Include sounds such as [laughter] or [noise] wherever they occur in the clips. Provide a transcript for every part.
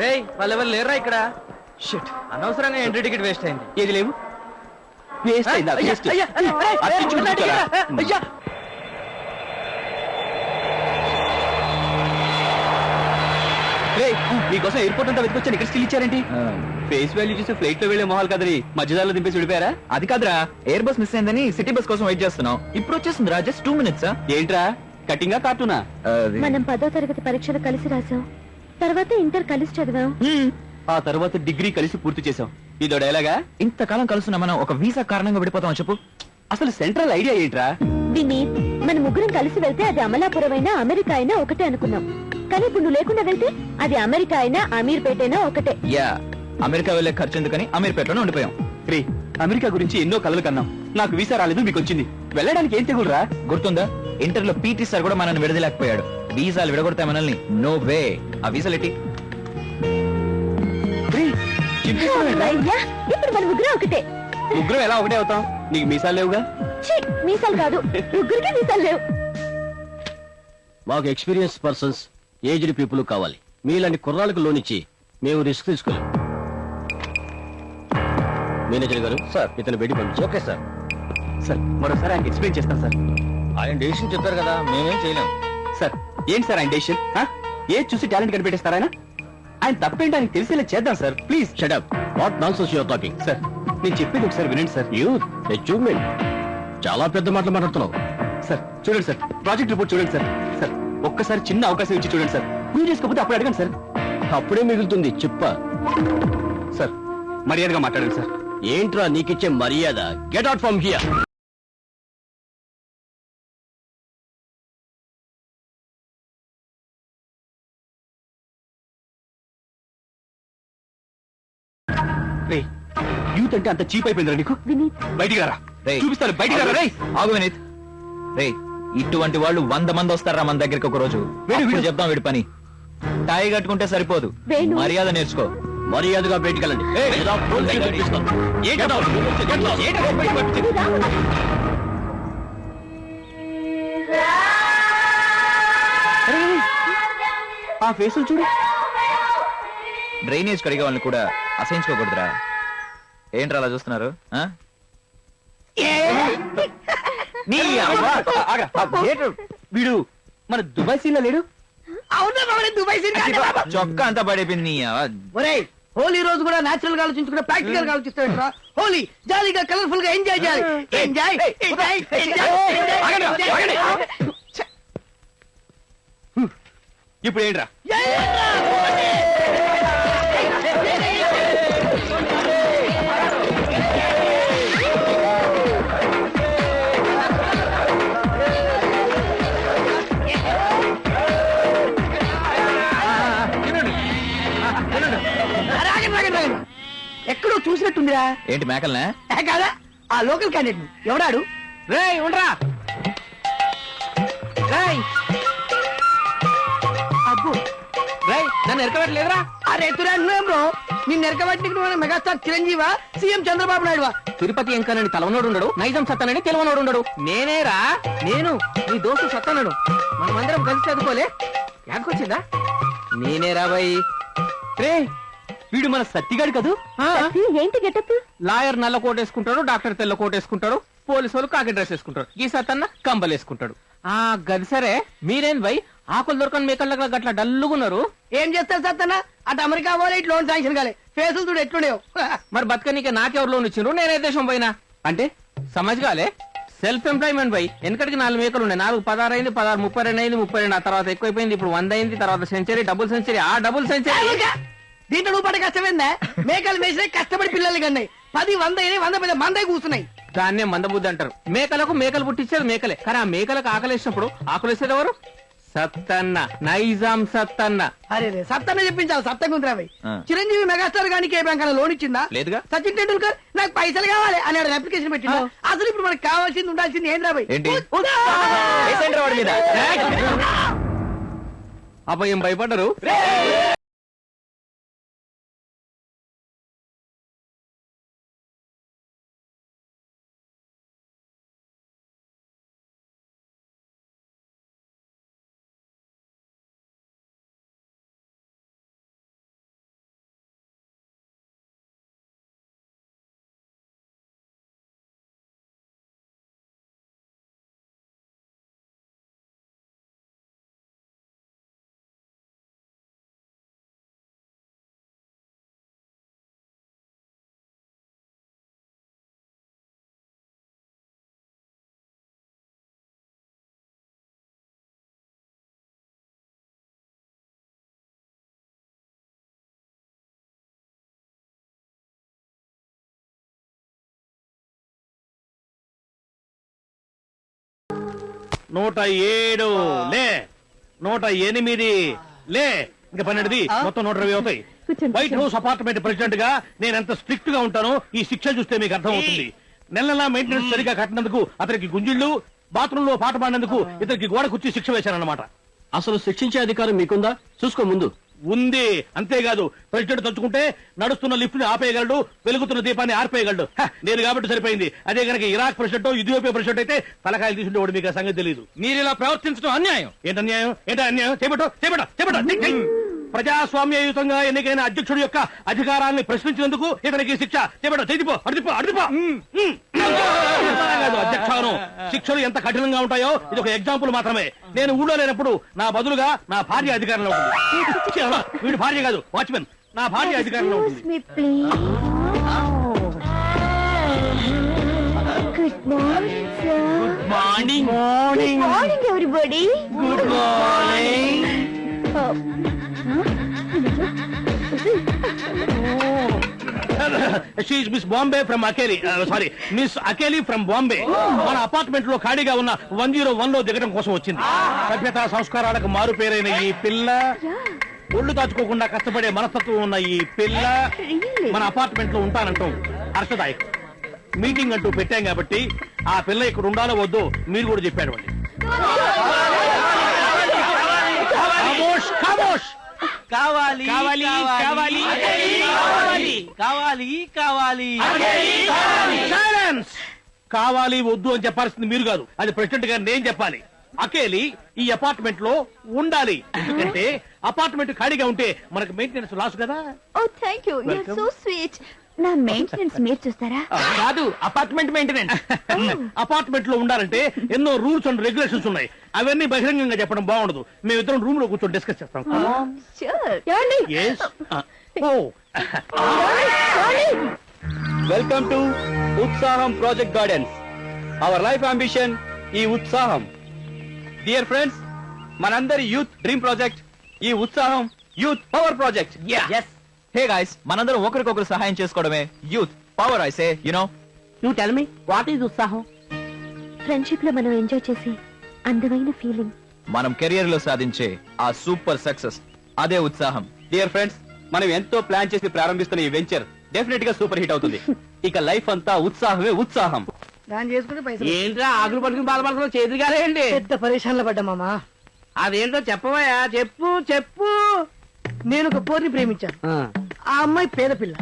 రేయ్ వాళ్ళెవరు లేరా ఇక్కడ? షిట్ అనవసరంగా ఎంట్రీ టికెట్ వేస్ట్ అయింది. ఏది లేవు? వేస్ట్ అయిందా? వేస్ట్ అయ్యా. రేయ్, మీకోసం ఎయిర్పోర్ట్ అంతా వెతికొచ్చాను ఇక్కడ స్టిల్ ఇచ్చారేంటి? ఫేస్ వాల్యూ చూసి ఫ్లైట్లో వెళ్ళే మొహాలు కదరి. మధ్యదారులో దింపేసి విడిపోయారా? అది కాదురా. ఎయిర్ బస్ మిస్ అయిందని సిటీ బస్ కోసం వెయిట్ చేస్తున్నాం. ఇప్పుడు వచ్చేసింది రా జస్ట్ టూ మినిట్స్ ఏంట్రా? కటింగా కార్టూనా మనం పదో తరగతి పరీక్షలు కలిసి రాసాం. తర్వాత ఇంటర్ కలిసి చదివాం. ఆ తర్వాత డిగ్రీ కలిసి పూర్తి చేసాం ఇదో డైలాగా? ఇంతకాలం కలుస్తున్నా మనం ఒక వీసా కారణంగా విడిపోతాం చెప్పు. అసలు సెంట్రల్ ఐడియా ఏంట్రా? వినీత్ మన ముగ్గురం కలిసి వెళ్తే అది అమలాపురం అయినా అమెరికా అయినా ఒకటే అనుకున్నాం. కానీ ఇప్పుడు నువ్వు లేకుండా వెళ్తే అది అమెరికా అయినా అమీర్పేట అయినా ఒకటే. యా అమెరికా వెళ్ళే ఖర్చు ఎందుకని అమీర్పేటలోనే ఉండిపోయాం. రే అమెరికా గురించి ఎన్నో కలలు కన్నాం. నాకు వీసా రాలేదు మీకు వచ్చింది. వెళ్ళడానికి ఏం తెగులరా? గుర్తుందా? ఇంటర్లో పీటీ సార్ కూడా మనల్ని విడదలేకపోయాడు వీసాలు విడగొడతాయి మనల్ని. నో వే ఆ వీసాలు ఎట్టి? అయ్యా ఇప్పుడు మన ముగ్గురం ఒకటే. ముగ్గురం ఎలా ఒకటే అవుతాం? నీకు మీసాలు లేవుగా? మీసాలు కాదు. ముగ్గురికి మీసాలు లేవు. మాకు ఎక్స్పీరియన్స్ పర్సన్స్ ఏజ్డ్ పీపుల్ కావాలి. మీలాంటి కుర్రాళ్ళకు లోన్ ఇచ్చి మేము రిస్క్ తీసుకోలేం. మేనేజర్ గారు సార్. ఇతను బయట పంపించి. Okay sir. సార్ మరోసారి ఆయన ఎక్స్ప్లెయిన్ చేస్తాను సార్. ఆయన డెసిషన్ చెప్పారు కదా మేమేం చేయలేం. సార్ ఏంటి సార్ ఆయన డెసిషన్ ఏ చూసి టాలెంట్ కనిపెట్టేస్తారా ఆయన? ఆయన తప్పేంటి? ఆయనకి తెలిసేలా చేద్దాం sir. Please shut up what nonsense your talking sir నేను చెప్పేది ఒకసారి వినండి సార్. యూత్ అచీవ్మెంట్ చాలా పెద్ద మాటలు మాట్లాడుతున్నావు. సార్ చూడండి సార్. ప్రాజెక్ట్ రిపోర్ట్ చూడండి సార్. సార్ ఒక్కసారి చిన్న అవకాశం ఇచ్చి చూడండి సార్. మీరు చేసుకోకపోతే అప్పుడు అడగండి సార్. అప్పుడే మిగులుతుంది. చిప్ప. సార్ మర్యాదగా మాట్లాడండి సార్. ఏంట్రా నీకిచ్చే మర్యాద? గెట్ అవుట్ ఫ్రమ్ హియర్ రే యూత్ అంటే అంత చీప్ అయిపోయిందిరా నీకు? వినీత్. బయటికి రేయ్. చూపిస్తాను బయటికి రారా రే. ఆగు వినీత్. రే ఇటువంటి వాళ్ళు వంద మంది వస్తారా మన దగ్గరికి ఒక రోజు వీడు. చెప్తాం వీడి పని. టై కట్టుకుంటే సరిపోదు. వేణు. మర్యాద నేర్చుకో. మర్యాదగా బయటికి వెళ్ళండి. లేదా. ఆ ఫేసులు చూడు. డ్రైనేజ్ కడిగే వాళ్ళని కూడా అసహించుకోకూడదురా ఏంట్రా అలా చూస్తున్నారు ఆ? నీ అవ్వ. ఆగరా. ఆ గేటు. వీడు మన దుబాయ్ సీన్ లేడు అవునా బాబు దుబాయ్ సీన్ కాదు బాబు. చొక్కా అంతా పడిపోయింది నీ అవ్వ. ఒరేయ్ హోలీ రోజు కూడా నేచురల్గా ఆలోచించుకుంటే ప్రాక్టికల్గా ఆలోచిస్తావేంట్రా హోలీ జాలీగా కలర్ఫుల్గా ఎంజాయ్ చేయాలి ఎంజాయ్ ఎంజాయ్ ఎంజాయ్ ఆగండి, ఎంజాయ్ ఆగండి. ఇప్పుడు ఏంట్రా చూసినట్టుందిరా. ఏంటి మేకల్నే? ఏ కాదా? ఆ లోకల్ క్యాండిడేట్ ఎవడాడు? రేయ్ ఉండరా. రేయ్. అబ్బో. రేయ్ నన్ను ఎరకబెట్టలేదురా. అరే ఎత్తురా నువ్వేం బ్రో? నిన్ను ఎరకబెట్టి నువ్వు మెగాస్టార్ చిరంజీవా సీఎం చంద్రబాబు నాయుడువా? తిరుపతి ఎంకనని తలవనోడు ఉండడు నైజం సత్తనని తెలవనోడు ఉండడు నేనేరా? నేను నీ దోస్తు సత్తనడు మనమందరం కలిసి చదువుకోలే. యాదకొచ్చిందా? నేనేరా బాయ్ రే వీడు మన సత్తిగాడు కదూ? సత్తి, ఏంటి గెటప్? లాయర్ నల్ల కోట్ వేసుకుంటాడు డాక్టర్ తెల్ల కోట్ వేసుకుంటాడు పోలీసు వాళ్ళు కాకి డ్రెస్ వేసుకుంటాడు ఈ సత్తన్న కంబలు వేసుకుంటాడు. ఆ గది సరే. మీరేం బై ఆకులు దొరకని మేకళ్ళ గట్ల డల్లుగున్నారు? ఏం చేస్తారు సత్తన్న? అటు అమెరికా పోలే ఇటు లోన్ శాంక్షన్ కాలే. ఫేసులు చూడు ఎట్లుండేవు. మరి బతకనీకే నాకెవరు లోన్ ఇచ్చిండ్రు? నేనే దేశం పోయినా. అంటే? సమజ్ కాలే సెల్ఫ్ ఎంప్లాయ్మెంట్ బై వెనకటికి నాలుగు మేకలు ఉన్నాయి. నాలుగు పదహారు అయింది పదహారు ముప్పై రెండు అయింది ముప్పై రెండు. ఆ తర్వాత ఎక్కువైపోయింది ఇప్పుడు వంద అయింది తర్వాత సెంచరీ డబుల్ సెంచరీ ఆ డబుల్ సెంచరీ దీంట్లో నువ్వు పడే కష్టమైందా మేకలు వేసినాయి కష్టపడి పిల్లలు కన్నాయి. పది వంద అయినాయి వంద పది మందే కూర్చున్నాయి. దాన్నే మందబుద్ధి అంటారు. మేకలకు మేకలు పుట్టించేది మేకలే. కానీ ఆ మేకలకు ఆకలేసినప్పుడు ఆకలేసేది ఎవరు? సత్తన్న. నైజాం సత్తన్న. అరే సత్తన్న చెప్పించాలి. భయ్ ఆ. చిరంజీవి మెగాస్టార్ గానికి ఏ బ్యాంక్ లోన్ ఇచ్చిందా? లేదుగా. సచిన్ టెండూల్కర్ నాకు పైసలు కావాలి అని ఆడ అప్లికేషన్ పెట్టిందా? అసలు ఇప్పుడు మనకు కావాల్సింది ఉండాల్సింది ఏంద్రా భయ్? ఏంటి? ఉందా? వేసేయండిరా వాడి మీద? అబ్బా ఏం భయపడ్డరు? నూట ఏడు. లే. నూట ఎనిమిది. లే. ఇంకా పన్నెండుది. మొత్తం నూట ఇరవై అవుతాయి. వైట్ హౌస్ అపార్ట్మెంట్ ప్రెసిడెంట్గా నేను ఎంత స్ట్రిక్ట్గా ఉంటానో ఈ శిక్ష చూస్తే మీకు అర్థం అవుతుంది నెల నెలా మెయింటెనెన్స్ సరిగా కట్టినందుకు అతనికి గుంజిళ్ళు బాత్రూమ్లో పాట పాడినందుకు ఇతనికి గోడ కుర్చీ శిక్ష వేశానన్నమాట అసలు శిక్షించే అధికారం మీకుందా? చూసుకో ముందు. ఉంది. అంతేకాదు ప్రెసిడెంట్ తలుచుకుంటే నడుస్తున్న లిఫ్ట్ని ఆపేయగలడు వెలుగుతున్న దీపాన్ని ఆర్పేయగలడు. హ, నేను కాబట్టి సరిపోయింది. అదే కనుక ఇరాక్ ప్రెసిడెంట్ ఇథియోపియా ప్రెసిడెంట్ అయితే తలకాయలు తీసుండేవాడు మీకు ఆ సంగతి తెలియదు మీరు ఇలా ప్రవర్తించడం అన్యాయం. ఏంటి అన్యాయం? ఏంటి అన్యాయం? చేపట్టు చేపట్టు చేపట్టు. ప్రజాస్వామ్యయుతంగా ఎన్నికైన అధ్యక్షుడి యొక్క అధికారాన్ని ప్రశ్నించినందుకు ఇతనికి శిక్ష. చేపట్టు చేతిపో అడిపో అడిపో శిక్షలు ఎంత కఠినంగా ఉంటాయో ఇది ఒక ఎగ్జాంపుల్ మాత్రమే. నేను ఊళ్ళో లేనప్పుడు నా బదులుగా నా భార్య అధికారంలో ఉంటుంది. వీడి భార్య కాదు వాచ్మెన్. నా భార్య అధికారంలో ఉంటుంది. Morning morning, everybody. Good morning she miss Bombay from Akeli sorry miss Akeli from Bombay మన అపార్ట్మెంట్లో ఖాళీగా ఉన్న వన్ జీరో వన్లో దిగడం కోసం వచ్చింది సభ్యత సంస్కారాలకు మారు పేరైన ఈ పిల్ల ఒళ్ళు దాచుకోకుండా కష్టపడే మనస్తత్వం ఉన్న ఈ పిల్ల? మన అపార్ట్మెంట్లో ఉంటానంటాం హర్షదాయక్ మీటింగ్ అంటూ పెట్టాం కాబట్టి ఆ పిల్ల ఇక్కడ ఉండాలో వద్దో మీరు కూడా చెప్పాడు ఖామోష్ కావాలి కావాలి కావాలి. కావాలి. కావాలి. కావాలి సైలెన్స్ కావాలి. వద్దు అని చెప్పాల్సింది మీరు కాదు. అది ప్రెసిడెంట్ గారు నేను చెప్పాలి. అకేలి ఈ అపార్ట్మెంట్లో ఉండాలి. ఎందుకంటే అపార్ట్మెంట్ ఖాళీగా ఉంటే మనకు మెయింటెనెన్స్ లాస్ కదా. Oh, thank you. You're Welcome. నా మెయింటెనెన్స్ మీరు చూస్తారా? కాదు అపార్ట్మెంట్ మెయింటెనెన్స్ అపార్ట్మెంట్లో ఉండాలంటే ఎన్నో రూల్స్ అండ్ రెగ్యులేషన్స్ ఉన్నాయి. అవన్నీ బహిరంగంగా చెప్పడం బాగుండదు. మేము ఇద్దరం రూమ్లో కూర్చొని డిస్కస్ చేస్తాం? Yes welcome to Utsaham project gardens our life ambition ఈ ఉత్సాహం డియర్ ఫ్రెండ్స్ మనందరి యూత్ డ్రీమ్ ప్రాజెక్ట్ ఈ Utsaham youth power project hey guys మనందరం ఒకరికొకరు సహాయం చేసుకోవడమే. Youth power I say you know నువ్వు tell me what is Utsaham? ఫ్రెండ్షిప్లో మనం enjoy చేసే అందమైన ఫీలింగ్ మనం కెరియర్లో సాధించే ఆ సూపర్ సక్సెస్ అదే ఉత్సాహం. డియర్ ఫ్రెండ్స్ మనం ఎంతో ప్లాన్ చేసి ప్రారంభిస్తున్న ఈ వెంచర్ డెఫినెట్గా సూపర్ హిట్ అవుతుంది. [laughs] ఇక లైఫ్ అంతా ఉత్సాహమే ఉత్సాహం. దాన్ని చేసుకుంటే పైసలు. ఏంట్రా ఆకులు పట్టుకుని బాధపడుతున్నా? చేతులు కాలేయండి పెద్ద పరేషాన్లో పడ్డా మామా. అదేంటో చెప్పవయ్యా? చెప్పు చెప్పు. నేను ఒక పోరిని ప్రేమించాను ఆ, అమ్మాయి పేద పిల్ల.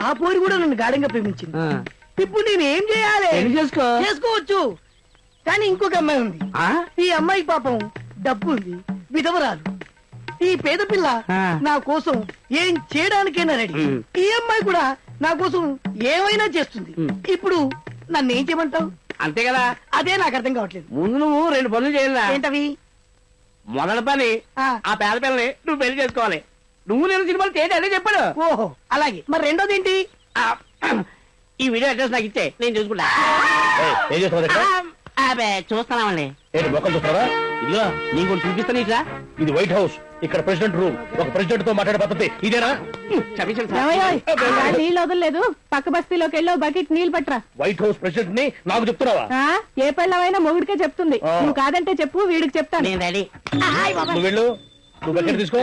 ఆ పోరి కూడా నన్ను గాఢంగా ప్రేమించింది. ఆ. ఇప్పుడు నేను ఏం చేయాలి? పెళ్ళి చేసుకో? చేసుకోవచ్చు. కానీ ఇంకొక అమ్మాయి ఉంది. ఆ? ఈ అమ్మాయి పాపం డబ్బు ఉంది విధవరాలు. ఈ పేద పిల్ల ఆ. నా కోసం ఏం చేయడానికైనా రెడీ. ఉమ్. ఈ అమ్మాయి కూడా నా కోసం ఏమైనా చేస్తుంది. ఉమ్. ఇప్పుడు నన్ను ఏం చేయమంటావు? అంతే కదా? అదే నాకు అర్థం కావట్లేదు. ముందు నువ్వు రెండు పనులు చేయాలా ఏంటవి? మొదటి పని ఆ. ఆ పేద పిల్లని నువ్వు పెళ్ళి చేసుకోవాలి. నువ్వు నేను సినిమాలు చేసి అదే చెప్పాడు ఓహో. అలాగే. మరి రెండోది ఏంటి? ఆ, ఈ వీడియో అడ్రస్ నాకు ఇచ్చే నేను చూసుకుంటా. ఏయ్, ఏం చేస్తున్నావు ఇక్కడ? ఆ, అబ్బే చూస్తున్నామండి ఏంటి మొక్కలు చూస్తారా ఇదిగో నీకు ఒకటి చూపిస్తాను ఇట్లా. ఇది వైట్ హౌస్ ఇక్కడ ప్రెసిడెంట్ రూమ్ ఒక ప్రెసిడెంట్తో మాట్లాడే పద్ధతి ఇదేనా క్షమించండి సార్. నీళ్ళు వదలలేదు. పక్క బస్తీలోకి వెళ్ళి బకెట్ నీళ్ళు పట్రా వైట్ హౌస్ ప్రెసిడెంట్ని నాకు చెప్తున్నావా? ఆ, ఏ పెళ్ళమైనా మొగుడికే చెప్తుంది. ఆ. నువ్వు కాదంటే చెప్పు వీడికి చెప్తాను. నేను రెడీ నువ్వు వెళ్ళు. నువ్వు బకెట్ తీసుకో.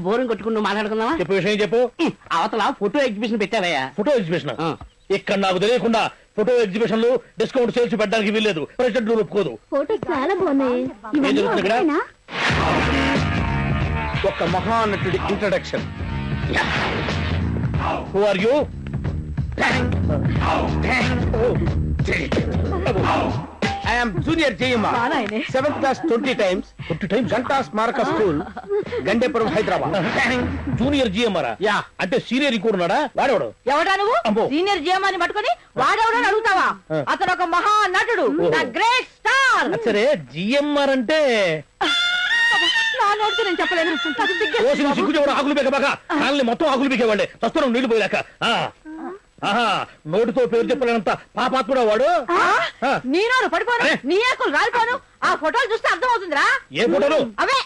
బోరింగ్ కొట్టుకుని నువ్వు మాట్లాడుకుందామా? చెప్పు విషయం చెప్పు. అవతల ఫోటో ఎగ్జిబిషన్ పెట్టావయ్యా. Photo exhibition? ఆ. ఇక్కడ నాకు తెలియకుండా ఫోటో ఎగ్జిబిషన్లు డిస్కౌంట్ సేల్స్ పెట్టడానికి వీల్లేదు. ప్రెసిడెంట్ రూల్ ఒప్పుకోదు. ఫోటోస్ చాలా బాగున్నాయి? ఒక మహానటుడి introduction who are you I'm junior Jayamma. Seventh class twenty times twenty times Ganta Smaraka school Gandepuram Hyderabad junior GMR yeah. అంటే సీనియర్ ఇంకోడు ఉన్నాడా? వాడేవాడు? ఎవడా నువ్వు. సీనియర్ జియమాని పట్టుకొని వాడెవడని అడుగుతావా. అతను ఒక మహా నటుడు. Great star. సరే జిఎంఆర్ అంటే చెవుడు ఆకులు పీక కాళ్ళని మొత్తం ఆకులు పీకేవాళ్ళే వస్తున్నాం నీళ్ళు పోయాక ఆ. ఆహా నోటితో పేరు చెప్పలేనంత పాపాత్ముడా వాడు ఆ? ఆ. నీ నోరు పడిపోను. నీ ఆకులు రాలిపోను ఆ ఫోటోలు చూస్తే అర్థమవుతుందిరా ఏ ఫోటోలు అవే